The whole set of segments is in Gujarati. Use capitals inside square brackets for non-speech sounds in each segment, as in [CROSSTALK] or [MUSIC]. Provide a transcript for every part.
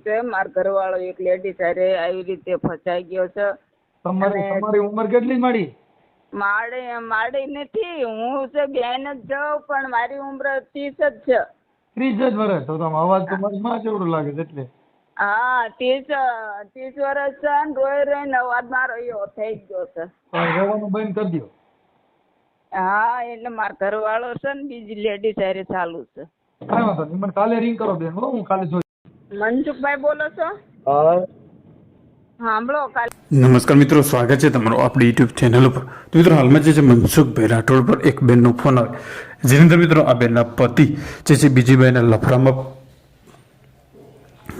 છે માર ઘરવાળો એક લેડી સાથે આવી રીતે ફસાઈ ગયો છે. તમારી તમારી ઉંમર કેટલી મળી મારે મારે નથી હું છે બેન જ જાઉં પણ મારી ઉંમર ત્રીસ જ છે. ત્રીસ જ વર્ષ તો તમે અવાજ તમારી માં જેવડો લાગે છે એટલે. હા ત્રીસ ત્રીસ વર્ષ છે ને રોઈ રોઈને અવાજ મારો એવો થઈ ગયો છે. રોવાનું બંધ કરી દો હા એટલે મારા ઘરવાળો છે ને બીજી લેડી સાથે ચાલુ છે. કાંઈ વાંધો નહીં મને કાલે રિંગ કરો બેન હું કાલે જોઈ મનસુખભાઈ બોલો છો? હા. સાંભળો કાલે. નમસ્કાર મિત્રો સ્વાગત છે તમારું આપણી યુટ્યુબ ચેનલ ઉપર. તો મિત્રો હાલમાં જે છે મનસુખભાઈ રાઠોડ પર એક બેનનો ફોન આવે જેની અંદર મિત્રો આ બેનના પતિ જે છે બીજી બેનના લફરામાં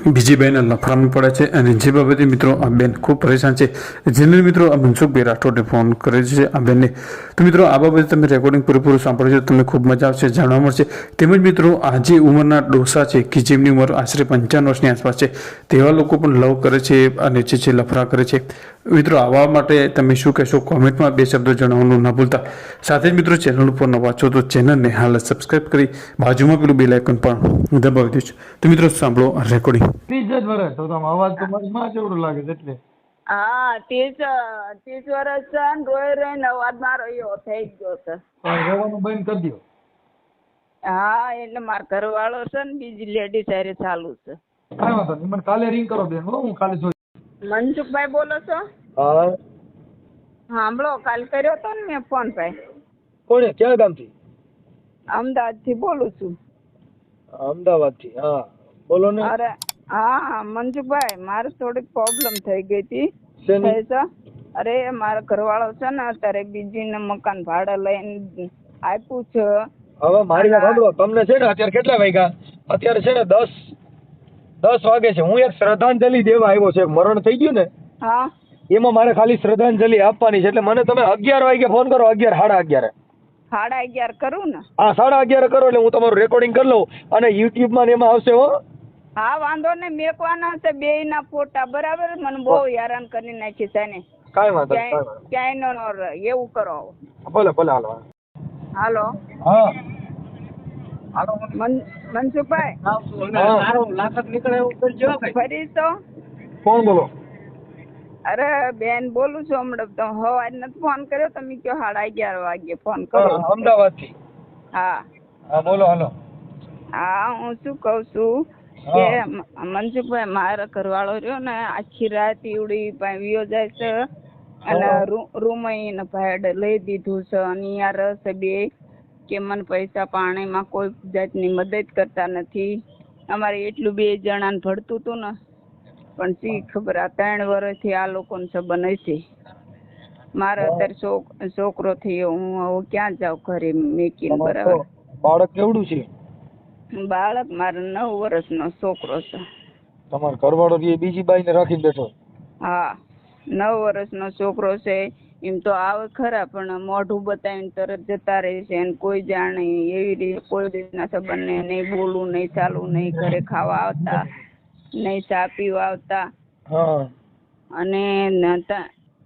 બીજી બેન લફરામાં પડે છે અને જે બાબતે મિત્રો આ બેન ખૂબ પરેશાન છે, જેને મિત્રો આ મનસુખભાઈ રાઠોડે ફોન કરે છે આ બેનને. તો મિત્રો આ બાબતે તમે રેકોર્ડિંગ પૂરેપૂરું સાંભળો છો, તમને ખૂબ મજા આવશે, જાણવા મળશે. તેમજ મિત્રો આ જે ઉંમરના ડોસા છે કે જેમની ઉંમર આશરે પંચાવન વર્ષની આસપાસ છે, તેવા લોકો પણ લવ કરે છે અને જે છે લફરા કરે છે. મિત્રો આવવા માટે તમે શું કહેશો? કોમેન્ટમાં બે શબ્દો જણાવવાનું ના ભૂલતા. સાથે જ મિત્રો ચેનલ ઉપર નવા છો તો ચેનલને હાલ સબસ્ક્રાઇબ કરી બાજુમાં પેલું બેલ આઇકન પણ દબાવી દેજો. તો મિત્રો સાંભળો રેકોર્ડિંગ ત્રીસ જ વર્ષ તો તમે અવાજ તમારી માં જેવડો લાગે છે એટલે. હા ત્રીસ ત્રીસ વર્ષ છે ને રોય રોઈને અવાજ મારો એવો થઈ ગયો છે. તો રહેવાનું બંધ કરી દો. હા એટલે મારા ઘરવાળો છે ને બીજી લેડી સારી ચાલુ છે. કાંઈ વાંધો નહીં મને કાલે રિંગ કરો બેન હું કાલે જોઈ મનસુખભાઈ બોલો છો? હા. સાંભળો કાલ કર્યો તો ને મેં ફોન ભાઈ કોણે? ક્યાં ગામથી? અમદાવાદથી બોલું છું. અમદાવાદથી હા. બોલો ને. અરે હા મનસુખભાઈ મારે થોડીક પ્રોબ્લેમ થઈ ગઈ હતી. અરે મારો ઘરવાળો છે ને અત્યારે બીજીને મકાન ભાડે લઈને આપ્યું છે. હવે મારી સાંભળો તમને છે ને અત્યારે કેટલા વાગ્યા? અત્યારે છે ને દસ દસ વાગે છે. હું એક શ્રદ્ધાંજલિ દેવા આવ્યો છે. મરણ થઈ ગયું ને? હા. એમાં મારે ખાલી શ્રદ્ધાંજલિ આપવાની છે એટલે મને તમે અગિયાર વાગે ફોન કરો અગિયાર સાડા અગિયારે. સાડા અગિયાર કરું ને? હા સાડા અગિયાર કરો એટલે હું તમારું રેકોર્ડિંગ કરી લઉં અને યુટ્યુબમાં ને એમાં આવશે હો. હા વાંધો ને મેકવાના છે બે ના ફોટા બરાબર? મને બહુ હેરાન કરી નાખી છે ને કાંઈ વાંધો ક્યાંય નો એવું કરો ભલે ભલે હાલો હાલો. હા. મન મનસુખભાઈ? હા ફરી તો? કોણ બોલો. અરે બેન બોલું છું હમણાં તો. હવારે નથી ફોન કર્યો તમે કયો સાડા અગિયાર વાગે ફોન કરો. અમદાવાદથી? હા. હા બોલો હાલો. હા હું શું કહું છું કે મનસુખભાઈ મારા ઘરવાળો રહ્યો ને આખી રાત ઈવડી પાસે વિયો જાય છે અને રૂમ એને ભાડે લઈ દીધું છે અને યાર રસ બે કે મને પૈસા પાણીમાં કોઈ જાતની મદદ કરતા નથી. અમારે એટલું બે જણાને ભળતું હતું ને પણ શી ખબર આ ત્રણ વર્ષથી આ લોકોનો સંબંધ હશે મારે અત્યારે છોક છોકરો થયો હું હવે ક્યાં જાઉં ઘરે મેકીને બરાબર? બાળક કેવડું છે? બાળક મારો નવ વર્ષનો છોકરો છે. તમારો ઘરવાળો જે બીજી બાઈને રાખીને બેઠો? હા નવ વર્ષનો છોકરો છે. એમ તો આવે ખરા પણ મોઢું બતાવીને તરત જતા રહે છે અને કોઈ જાણે એવી રીતે કોઈ રીતના સંબંધ નહીં બોલવું નહીં ચાલવું નહીં ઘરે ખાવા આવતા. નહીં ચા પીવા આવતા. અને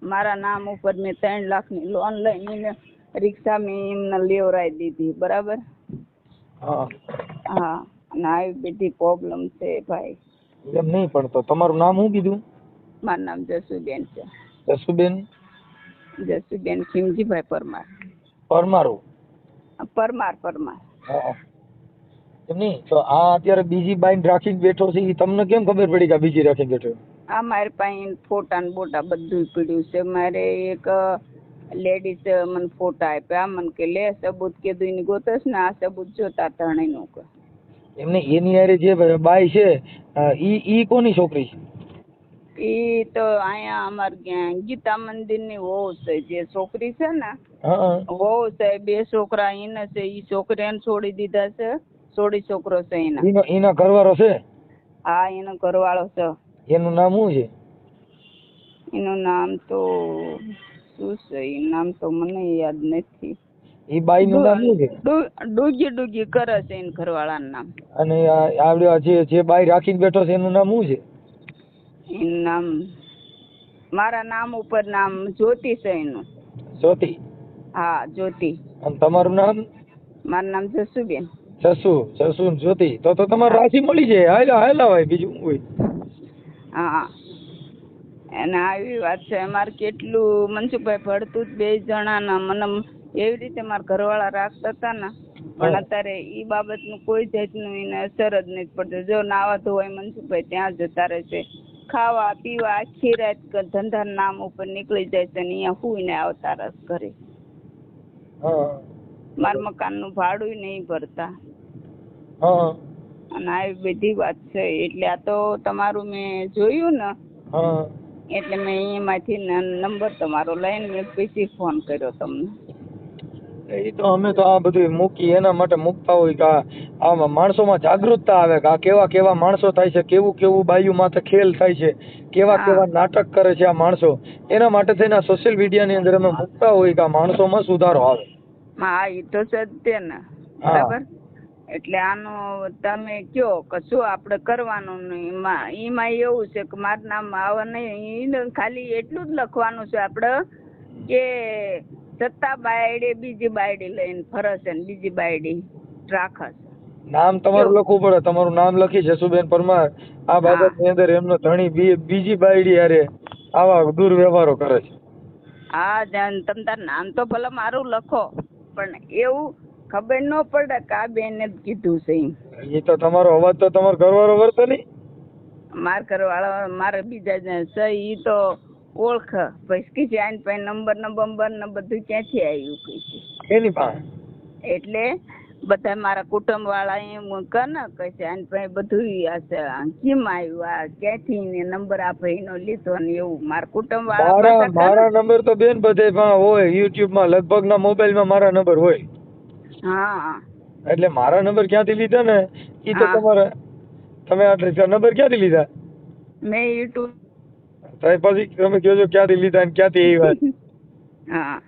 મારા નામ ઉપર મેં ત્રણ લાખની લોન લઈને રિક્ષા મેં એમને લેવરાઈ દીધી બરાબર? હા. હા અને આવી બધી પ્રોબ્લેમ છે ભાઈ. એમ નહીં પણ તો તમારું નામ શું કીધું? મારું નામ જસુબેન છે. જસુબેન? જસુબેન ખીમજીભાઈ પરમાર. પરમારો? પરમાર પરમાર. હા. એમ નહીં? તો આ અત્યારે બીજી બાઈન રાખીને બેઠો છે એ તમને કેમ ખબર પડી કે આ બીજી રાખીને બેઠો આ મારી પાસે ફોટા ને બોટા બધું પડ્યું છે. મારે એક લેડીઝ મને ફોટા આપ્યા. મને કે લે સબૂત કીધું એની ગોતસ ને આ સબૂત જોતા ધણીનું કે એમને એની હારે જે બાઈ છે ઈ ઈ કોની છોકરી છે? ઈ તો અહીંયા અમાર ગીતા મંદિરની વહુ છે જે છોકરી છે ને વહુ છે બે છોકરા એને છે ઈ છોકરીને છોડી દીધા છે. છોડી છોકરો છે એના. એનો એના ઘરવાળો છે? હા એનો ઘરવાળો છે. એનું નામ શું છે? એનું નામ તો શું છે એ નામ તો મને યાદ નથી. એ બાઈનું નામ શું છે? ડૂગી ડૂગી કરે છે એના ઘરવાળા નામ. અને આવડે જે જે બાઈ રાખીને બેઠો છે એનું નામ શું છે? એનું નામ મારા નામ ઉપર નામ જ્યોતિ છે એનું. જ્યોતિ? હા જ્યોતિ. અને તમારું નામ? મારું નામ જસુબેન. સસુ ને જ્યોતિ. તો તો તમારે રાશિ મળી જાય. હાલા હાલા હોય બીજું હોય? હા. અને આવી વાત છે. મારે કેટલું મનસુખભાઈ ભળતું જ બે જણાના મને એવી રીતે મારા ઘરવાળા રાખતા હતા ને. પણ અત્યારે ઈ બાબતનું કોઈ જાતનું એને અસર જ નથી પડતી. જો નાવા ધોવાય મનસુખભાઈ ત્યાં જતા રહે છે. ખાવા પીવા આખી રાત ધંધા નામ ઉપર નીકળી જાય છે ને અહીંયા હુઈને આવતા રસ ઘરે. હા. મારા મકાનનું ભાડું નહીં ભરતા. હા અને આ બધી વાત છે એટલે આ તો તમારું મેં જોયું ને એટલે મેં એમાંથી નંબર તમારો લઈને મેં પછી ફોન કર્યો તમને. એ તો અમે તો આ બધું મૂકી એના માટે મૂકતા હોય કે આમાં માણસોમાં જાગૃતતા આવે કે આ કેવા કેવા માણસો થાય છે કેવું કેવું બાયું માથે ખેલ થાય છે કેવા કેવા નાટક કરે છે આ માણસો. એના માટે થઈને સોશિયલ મીડિયાની અંદર અમે મૂકતા હોય કે આ માણસોમાં સુધારો આવે. હા એ તો તે ને. બરાબર? એટલે આનો તમે કયો કે શું આપણે કરવાનું ને એમાં? એમાં એવું છે કે મારું નામ આવે નહીં. ખાલી એટલું જ લખવાનું છે આપણે કે સત્તા બાયડે બીજી બાયડી લઈને ફરશે ને બીજી બાયડી રાખે નામ તમારું લખવું પડે. તમારું નામ લખી જસુબેન પરમાર. આ બાબતની અંદર એમનો ધણી બીજી બાયડી હારે આવા દુર્વ્યવહારો કરે છે. હા જાન તમ તાર નામ તો ભલે મારું લખો. પણ એવું ખબર ન પડે કે આ બેન જ કીધું છે એ તો તમારો અવાજ તો તમારો ઘરવાળો કરતો નહીં માર ઘરવાળો મારે બીજા જે છે એ તો ઓળખ. ભસકી છે આને પાસે નંબર ને બંબર ને બધું ક્યાંથી આવ્યું કઈ છે એની પાસે? એટલે બધા મારા કુટુંબ વાળા એમ કે ને કહે છે આને પાસે બધું હશે. કેમ આવ્યું આ ક્યાંથી ને નંબર આ ભાઈનો લીધો ને એવું. મારા કુટુંબ વાળા મારા નંબર તો બેન બધે હોય. યુટ્યુબમાં લગભગ ના મોબાઈલમાં મારા નંબર હોય. હા. એટલે મારા નંબર ક્યાંથી લીધા ને? એ તો. તમારે તમે આ નંબર ક્યાંથી લીધા? મેં યુટ્યુબ પછી તમે કહો છો ક્યાંથી લીધા ને ક્યાંથી એ વાત. [LAUGHS] હા.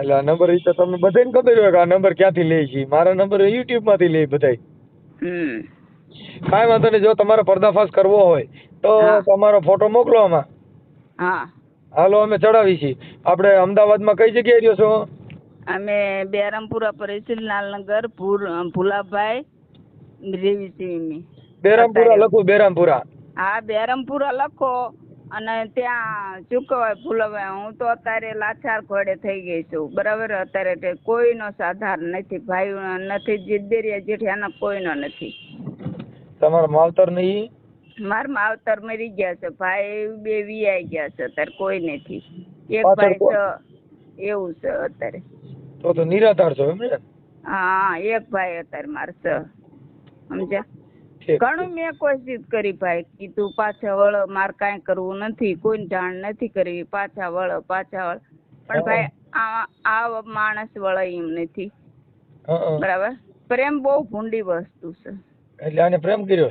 એટલે આ નંબર ઈ તો તમને બધાને ખબર હોય કે આ નંબર ક્યાંથી લે છે. મારા નંબર યુટ્યુબમાંથી લે બધાય. હમ. કાંઈ વાંધો નહીં જો તમારે પર્દાફાશ કરવો હોય તો તમારો ફોટો મોકલો આમાં. હા. હાલો અમે ચડાવી છીએ. આપણે અમદાવાદમાં કઈ જગ્યાએ રહ્યો છો? અમે બેરમપુરા પરિસિલનાલનગર પુર ભુલાભાઈ રેવી બેરામપુરા લખું બેરામપુરા. હા બેરમપુરા લખો. અને ત્યાં શું કહેવાય હું તો અત્યારે લાચાર ઘોડે થઈ ગઈ છું. બરાબર? અત્યારે કોઈનો સાધાર નથી ભાઈ નથી જીદ્દેરિયા જેઠિયાનો કોઈનો નથી. તમારા માવતર નહીં મારા માવતર મરી ગયા છે. ભાઈ બે વીઆઈ ગયા છે. અત્યારે કોઈ નથી. એક ભાઈ છે એવું છે અત્યારે. તો તો નિરાધાર છો એમ ને? હા એક ભાઈ અત્યારે મારે છે. સમજ્યા? ઘણું મેં કોશિશ કરી ભાઈ કીધું પાછા વળ મારે કાંઈ કરવું નથી કોઈ જાણ નથી કરવી પાછા વળ પાછા વળ. પણ ભાઈ આ આ માણસ વળે એમ નથી. બરાબર? પ્રેમ બહુ ભૂંડી વસ્તુ છે. એટલે આને પ્રેમ કર્યો?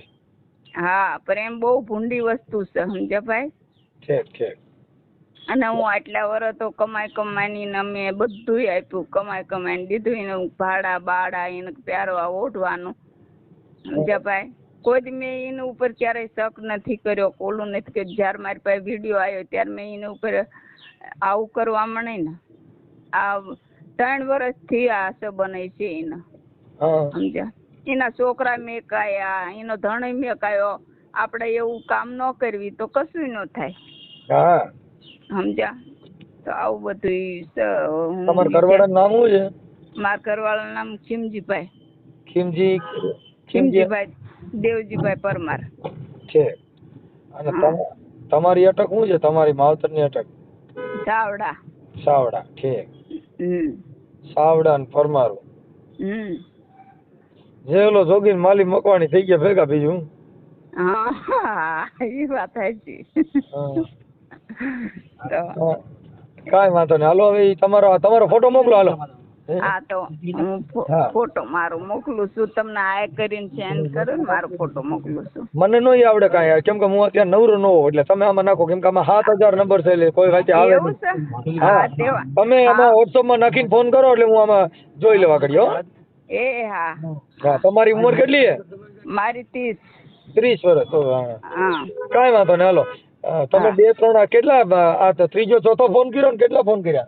હા પ્રેમ બહુ ભૂંડી વસ્તુ છે સમજ્યા ભાઈ? ઠીક ઠીક. અને હું આટલા વર્ષ તો કમાઈ કમાઈ ને અમે બધુંય આપ્યું કમાઈ કમાઈ દીધું એને ભાડા બાડા એને પહેરવા ઓઢવાનું. સમજ્યા ભાઈ? કોઈ દી મેં એના ઉપર ક્યારેય શક નથી કર્યો કોલું નથી કર્યું. જ્યારે મારી પાસે વીડિયો આવ્યો ત્યારે મેં એના ઉપર આવું કરવા મળે ને. આ ત્રણ વર્ષથી આ સંબંધ છે એના. સમજ્યા? એના છોકરા મેકાયા એનો ધણી મેકાયો. આપણે એવું કામ ન કરવી તો કશું ન થાય. સમજ્યા? તો આવું બધું. તમારા ઘરવાળાનું નામ શું છે? મારા ઘરવાળાનું નામ ખીમજીભાઈ. ખીમજી ખીમજીભાઈ. દેવજીભાઈ પરમાર. છે. અને તમ- તમારી અટક શું છે? તમારી માવતરની અટક? સાવડા. સાવડા ઠીક. સાવડા ને ફરમારું હમ. જે ઓલો જોગીન માલી મકવાણી થઈ ગયા ભેગા બીજું? હા એ વાત સાચી. કાંઈ વાંધો નહીં. હાલો હવે તમારો તમારો ફોટો મોકલો હાલો. હે? તો હું ફોટો મારો મોકલું છું. તમને આ કરીને સેન્ડ કરો ને મારો ફોટો મોકલું છું. મને નહીં આવડે કાંઈ કેમ કે હું અત્યારે નવરો ન હોઉં એટલે તમે આમાં નાખો. કેમ કે આમાં સાત હજાર નંબર છે એટલે કોઈ વાંચે આવે નહીં. હા. હા તમે આમાં વોટ્સઅપમાં નાખીને ફોન કરો એટલે હું આમાં જોઈ લેવા કર્યો એ હા. હા તમારી ઉંમર કેટલી છે? મારી ત્રીસ. ત્રીસ વર્ષ હા. કાંઈ વાંધો નહીં હાલો. તમે બે ત્રણ કેટલા આ ત્રીજો ચોથો ફોન કર્યો ને કેટલા ફોન કર્યા?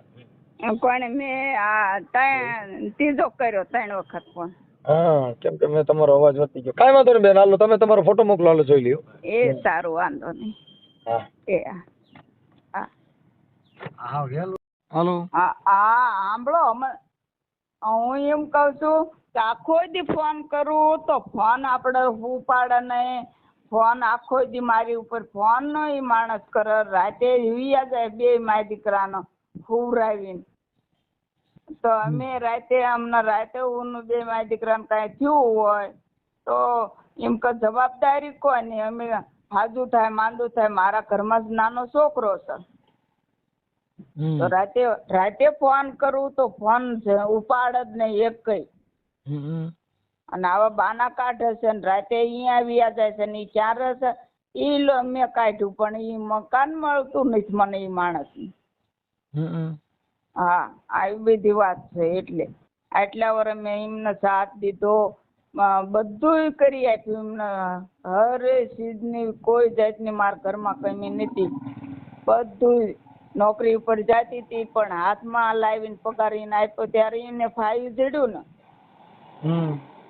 કોને મેં આ ત્રણ ત્રીજો કર્યો ત્રણ વખત ફોન. હા કેમ કે મેં તમારો અવાજ વધી ગયો. કાંઈ વાંધો નહીં બેન હાલો તમે તમારો ફોટો મોકલો હાલો જોઈ લ્યો. એ સારું વાંધો નહીં. હા. એ હા. હા. હાલો. હા હા સાંભળો હું એમ કહું છું કે આખો દી ફોન કરું તો ફોન આપણે ઉપાડે નહીં. ફોન આખો દી મારી ઉપર ફોન નો એ માણસ કરે. રાતે વિયા જાય બે માય દીકરાનો. હુવરાવીને. તો અમે રાતે અમને રાતે હું બે માય દીકરાને કાંઈ થયું હોય તો એમ કે જવાબદારી કોની? અમે હાજુ થાય માંદુ થાય મારા ઘરમાં જ નાનો છોકરો છે. તો રાતે રાતે ફોન કરું તો ફોન છે ઉપાડ જ નહીં એક કઈ. અને આવા બાના કાઢે છે ને રાતે અહીંયા આવ્યા જાય છે ને ક્યારે ક્યાં છે? ઈ લો મેં કાઢ્યું પણ ઈ મકાન મળતું નથી મને ઈ માણસ હમ. હા આવી બધી વાત છે એટલે. આટલા વર્ષ મેં એમને સાથ દીધો. બધું કરી આપ્યું એમને. હર ચીજની કોઈ જાતની મારા ઘરમાં કમી નથી. બધું નોકરી ઉપર જાતી હતી પણ હાથમાં લાવીને પગારીને આપ્યો ત્યારે એને ફાવી જડ્યું ને.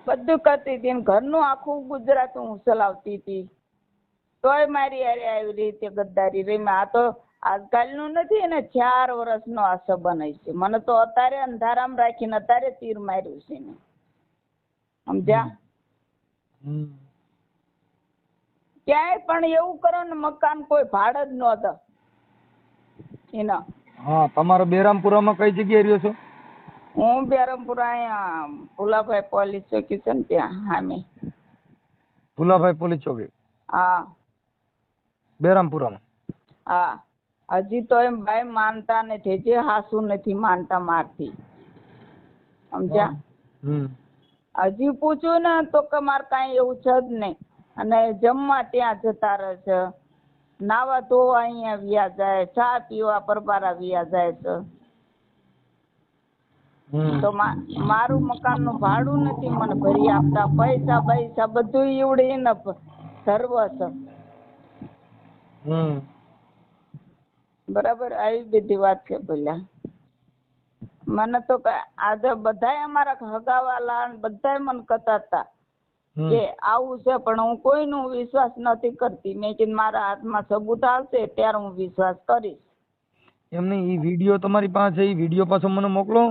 બધું કરતી હતી ઘરનું આખું ગુજરાત હું ચલાવતી હતી. તોય મારી હારે આવી રીતે ગદ્દારી રહી આ તો આજકાલનું નથી એને ચાર વર્ષનો આ સંબંધ છે મને તો અત્યારે અંધારામ રાખીને અત્યારે તીર માર્યું છે ને સમજ્યા. ક્યાંય પણ એવું કરો ને મકાન કોઈ ભાડે જ નહોતા એના. હા તમારો બેરામપુરામાં કઈ જગ્યાએ રહ્યો છો? હું બેરામપુરા અહીંયા ભુલાભાઈ પોલીસ ચોકી છે ને ત્યાં સામે ભુલાભાઈ પોલીસ ચોકી? હા. બેરામપુરામાં? હા. હજી તો એમ ભાઈ માનતા નથી જે હાસુ નથી માનતા મારથી. સમજ્યા? હજી પૂછ્યું ને તો કે મારે કાંઈ એવું છે જ નહીં. અને જમવા ત્યાં જતા રહે છે નાવા ધોવા અહીંયા વ્યા જાય ચા પીવા પરબારા વ્યા જાય. તો મા- મારું મકાનનું ભાડું નથી મને ભરી આપતા. પૈસા પૈસા બધું ઈવડી ને સર્વ છે. હમ. બરાબર આવી બધી વાત છે પેલા મને તો આજે બધાય અમારા હગાવાલા ને બધાય મને કહેતા હતા કે આવું છે પણ હું કોઈનો વિશ્વાસ નથી કરતી. મેં કીધું મારા હાથમાં સબૂત આવશે ત્યારે હું વિશ્વાસ કરીશ. એમને ઈ વીડિયો તમારી પાસે એ ઈ વીડિયો પાછો મને મોકલો.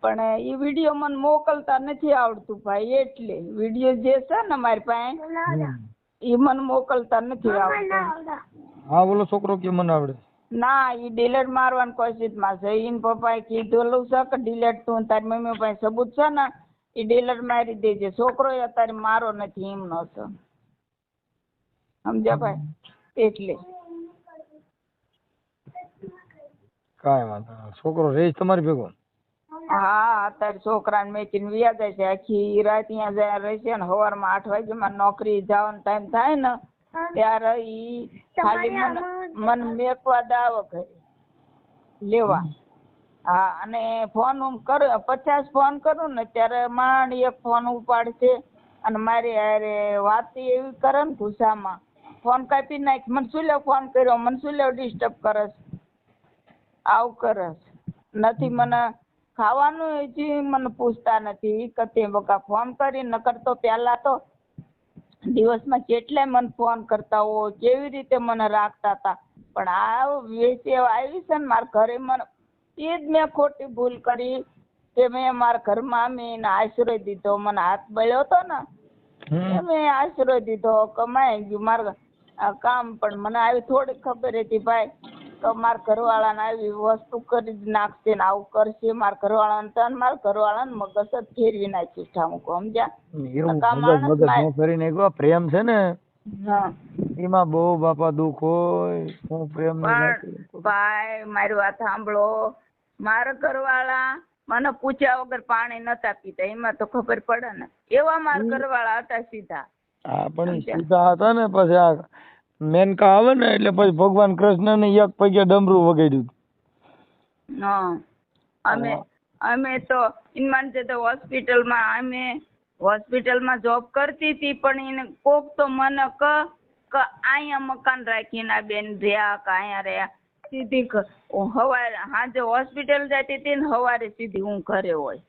પણ એ વીડિયો મને મોકલતા નથી આવડતું ભાઈ એટલે વીડિયો જે છે ને મારી પાસે એ મને મોકલતા નથી આવડતું. હા બોલો છોકરો કે મને આવડે. ના એ ડિલેટ મારવાની કોશિશમાં છે. ઈન પપ્પાએ કીધેલું છે કે ડિલેટ તું તારી મમ્મી પાસે સબૂત છે ને એ ડિલેટ મારી દેજે. છોકરો અત્યારે મારો નથી એમનો છે. સમજ્યા ભાઈ? એટલે. કાંઈ વાંધો નહીં. છોકરો રહે છે તમારી ભેગો? હા અત્યારે છોકરાને મેચીને વ્યા જાય છે. આખી રાત ત્યાં જાય રહેશે ને સવારમાં આઠ વાગ્યામાં નોકરી જવાનો ટાઈમ થાય ને ત્યારે ઈ ખાલી મને મન મેકવા દાવ ઘરે લેવા. હા અને ફોન હું કરું પચાસ ફોન કરું ને ત્યારે માંડ એક ફોન ઉપાડશે અને મારી હારે વાત એવી કરે ને ગુસ્સામાં ફોન કાપી નાખ મને શું લેવ ફોન કર્યો? મને શું લેવ ડિસ્ટર્બ કરસ આવું કરસ નથી મને ખાવાનું હજી મને પૂછતા નથી. કે તે બકા ફોન કરી નકર તો પહેલા તો દિવસમાં કેટલાય મને ફોન કરતા હો કેવી રીતે મને રાખતા હતા. પણ આ વેસેવ આવી છે ને મારા ઘરે મને એ જ મેં ખોટી ભૂલ કરી કે મેં મારા ઘરમાં મેં આશ્રય દીધો. મને હાથ બળ્યો હતો ને મેં આશ્રય દીધો કમાઈ ગયું. મારે આ કામ પણ મને આવી થોડી ખબર હતી ભાઈ. તો મારા ઘરવાળાને આવી વસ્તુ કરી જ નાખશે ને આવું કરશે. મારા ઘરવાળાને તો મારા ઘરવાળાને મગજ જ ફેરવી નાખ્યું ઠામુક સમજ્યા? ફેરી નો એક પ્રેમ છે ને? એમાં બહુ બાપા દુઃખ હોય. હું પ્રેમ ભાઈ મારી વાત સાંભળો. મારા ઘરવાળા મને પૂછ્યા વગર પાણી નતા પીતા. એમાં તો ખબર પડે ને. એવા મારા ઘરવાળા હતા સીધા. હા પણ સીધા હતા ને પછી આ મેનકા આવે ને એટલે પછી ભગવાન કૃષ્ણ ને એક પગે ડમરું વગાડ્યું. અમે અમે તો ઇનમાન છે તો હોસ્પિટલમાં અમે હોસ્પિટલમાં જોબ કરતી હતી પણ એને કોક તો મને ક કે અહીંયા મકાન રાખીને આ બેન રહ્યા કે અહીંયા રહ્યા. સીધી હવારે હું સાંજે હોસ્પિટલ જતી હતી ને સવારે સીધી હું ઘરે હોય.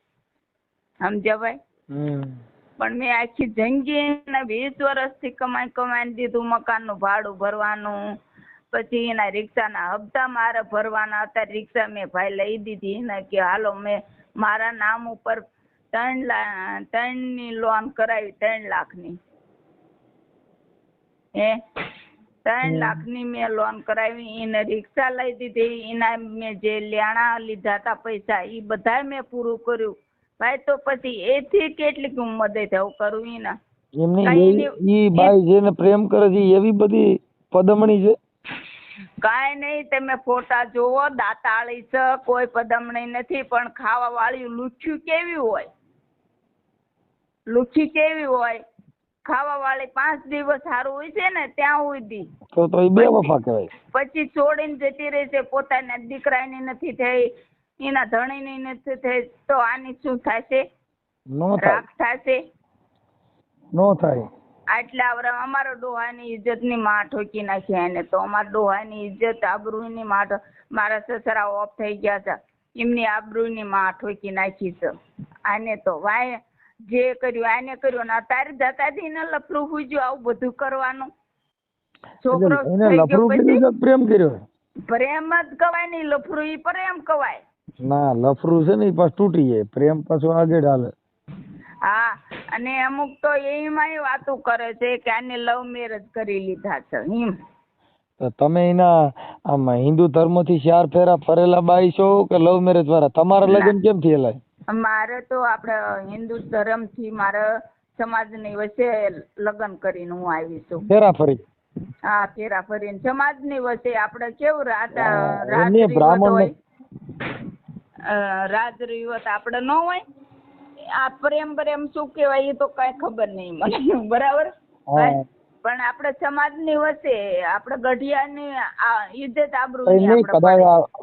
સમજ્યા ભાઈ? પણ મેં આખી જિંદગી ને વીસ વર્ષથી કમાઈ કમાઈને દીધું મકાનનું ભાડું ભરવાનું પછી એના રિક્ષાના હપ્તા મારે ભરવાના હતા રિક્ષા મેં ભાઈ લઈ દીધી. ને કે હાલો મેં મારા નામ ઉપર ત્રણ લા ત્રણની લોન કરાવી ત્રણ લાખની. હે? ત્રણ લાખની મેં લોન કરાવી એને રિક્ષા લઈ દીધી. એના મેં જે લેણા લીધા હતા પૈસા એ બધા મેં પૂરું કર્યું. ભાઈ તો પછી એથી કેટલીક મદદ હું કરું એના એમની ઈ બાઈ જેને પ્રેમ કરે છે એવી બધી પદમણી છે. કાંઈ નહીં તમે ફોટા જોવો દાતાળી છે કોઈ પદમણી નથી પણ ખાવા વાળી લુચ્છું કેવી હોય? લુચ્છી કેવી હોય? ખાવા વાળી પાંચ દિવસ સારું હોય છે ને ત્યાં સુધી તો તો એ બે વફા કહેવાય. પછી છોડીને જતી રહી છે પોતાના દીકરાની નથી થઈ એના નથી થઈ તો આની શું થશે? નો થાય. થશે? નો થાય. એટલે આવરે અમારો ડોહાની ઇજ્જતની માં ઠોકી નાખી એને તો. અમારા ડોહાની ઇજ્જત આબરૂની માં ઠો- મારા સસરા ઓફ થઈ ગયા છે. એમની આબરૂની માં ઠોકી નાખી છે. આને તો વાય જે કર્યું આને કર્યું ને અત્યારે જતાથી ને લફરું હુજ્યું આવું બધું કરવાનું. છોકરો પ્રેમ કર્યો. પ્રેમ જ કવાય નહીં લફરું ઈ પ્રેમ કવાય. ના લફરું છે ને એ પાછું તૂટી જાય. પ્રેમ પાછો આગળ હાલે. હા અને અમુક તો એમાંય વાતો કરે છે કે આને લવ મેરેજ કરી લીધા છે એમ. તો તમે એના આમ હિન્દુ ધર્મથી ચાર ફેરા ફરેલા બાઈ છો કે લવ મેરેજ વાળા? તમારા લગ્ન કેમ થયેલા? મારે તો આપણે હિન્દુ ધર્મથી મારે સમાજની વચ્ચે લગ્ન કરીને હું આવી છું. ફેરા ફરી? હા ફેરા ફરીને સમાજની વચ્ચે આપણે કેવું રાત રાત્રિ રાત રાજ રિવત આપણે ન હોય. આ પ્રેમ પ્રેમ શું કહેવાય એ તો કઈ ખબર નહીં મને [LAUGHS] બરાબર. પણ આપણે સમાજની વચ્ચે આપણે ગઢિયાની આ ઇજ્જત આબરૂ કદાચ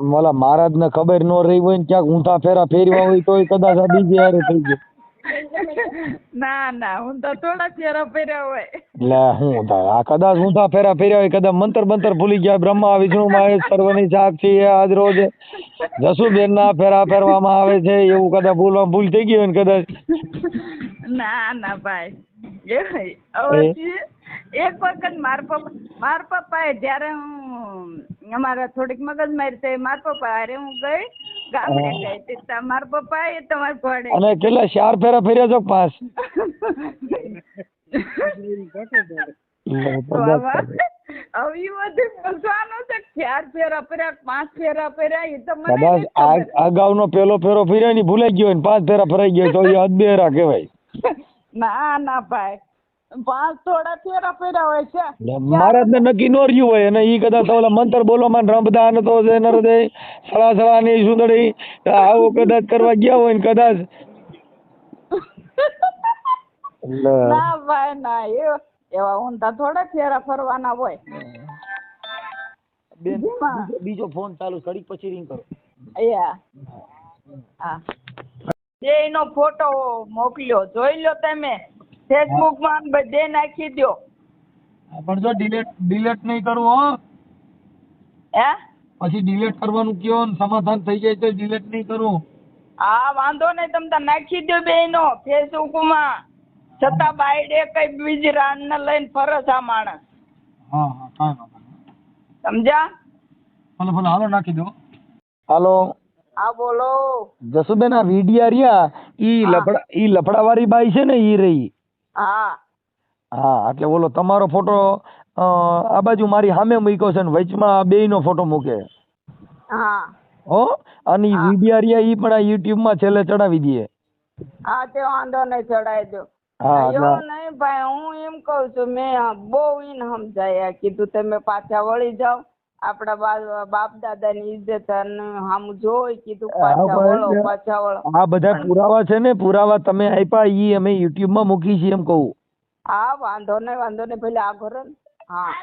મારા મહારાજ ને ખબર ન રહી હોય ને ક્યાંક ઊંધા ફેરા ફેરવા હોય તો કદાચ બીજી હારે થઈ ગયું. [LAUGHS] ના ના હું તો થોડા ફેરા ફેર્યા હોય. એટલે હું થાય આ કદાચ ઊંધા ફેરા ફેર્યા હોય કદાચ મંતર બંતર ભૂલી ગયા બ્રહ્મા વિષ્ણુ મહેશ સર્વની સાક્ષી આજ રોજ. જસુબેન ના ફેરા ફેરવામાં આવે છે એવું કદાચ ભૂલવા ભૂલ થઈ ગઈ હોય ને કદાચ. ના ના ભાઈ. એક વખત માર પપ્પા માર પપ્પાએ જ્યારે હું અમારા થોડીક મગજમારી થઈ માર પપ્પા અરે હું ગઈ ગામડે ગઈ તે તા માર પપ્પાએ તમારે અને કેટલા ચાર ફેરા ફેર્યા છો [LAUGHS] ખબર. અગાઉનો પેલો ફેરો ફેર્યો ને ભૂલાઈ ગયો પાંચ ફેરા ફરાઈ ગયો તો એ અદબેરા કહેવાય. [LAUGHS] ના ના ભાઈ. પાંચ થોડા ફેરા ફેરા હોય છે. મહારાજ ને નક્કી નો રહ્યું હોય અને ઈ કદાચ ઓલા મંતર બોલવા માં રમતા ને તો છે નરદે સળા સળા ની સુંદરી આવો કદાચ કરવા ગયા હોય ને કદાચ. ના ભાઈ ના એ એવા ઊંધા થોડા ફેરા ફરવાના હોય. બેન બીજો- ફોન ચાલુ ઘડીક પછી રિંગ કરો. યા હા. એનો ફોટો મોકલ્યો જોઈ લો તમે. ફેસબુકમાં બધે નાખી દો પણ જો ડિલીટ ડિલીટ નહીં કરવું હો. હે? પછી ડિલીટ કરવાનું કયો ને સમાધાન થઈ જાય તો ડિલેટ નહીં કરવું હા વાંધો નહીં તમે નાખી દો બેનો ફેસબુકમાં. છતાં બાયડે કઈ બીજી રાન ને લઈને ફરસ આ માણસ. હા હા કાંઈ વાંધો સમજ્યા? ભલે ભલે હાલો નાખી દો. હાલો. હા બોલો. જસુબેન આ વિડિયા રહ્યા. ઈ લફડા ઈ લફડાવાળી બાઈ છે ને ઈ રહી. હા. હા એટલે બોલો તમારો ફોટો આ બાજુ મારી સામે મૂક્યો છે ને વચમાં બેયનો ફોટો મૂકે. હા. હો? અને. વિડિયા રહ્યા ઈ પણ આ YouTube માં છેલ્લે ચડાવી દઈએ હા તે વાંધો નહીં ચડાવી દો. હા નહીં ભાઈ હું એમ કહું છું મેં બહુ ઈન સમજાયા કીધું તમે પાછા વળી જાઓ. આપડા બાપ દાદા ની ઇજ્જત અને સામું જોઈ કીધું હા, પાછા વળો પાછા વળો. આ બધા પુરાવા છે ને પુરાવા તમે આપ્યા ઈ અમે યુટ્યુબમાં મૂકી છે એમ કહું. હા વાંધો નહીં વાંધો નહીં પેલા આ ઘરે ને. હા.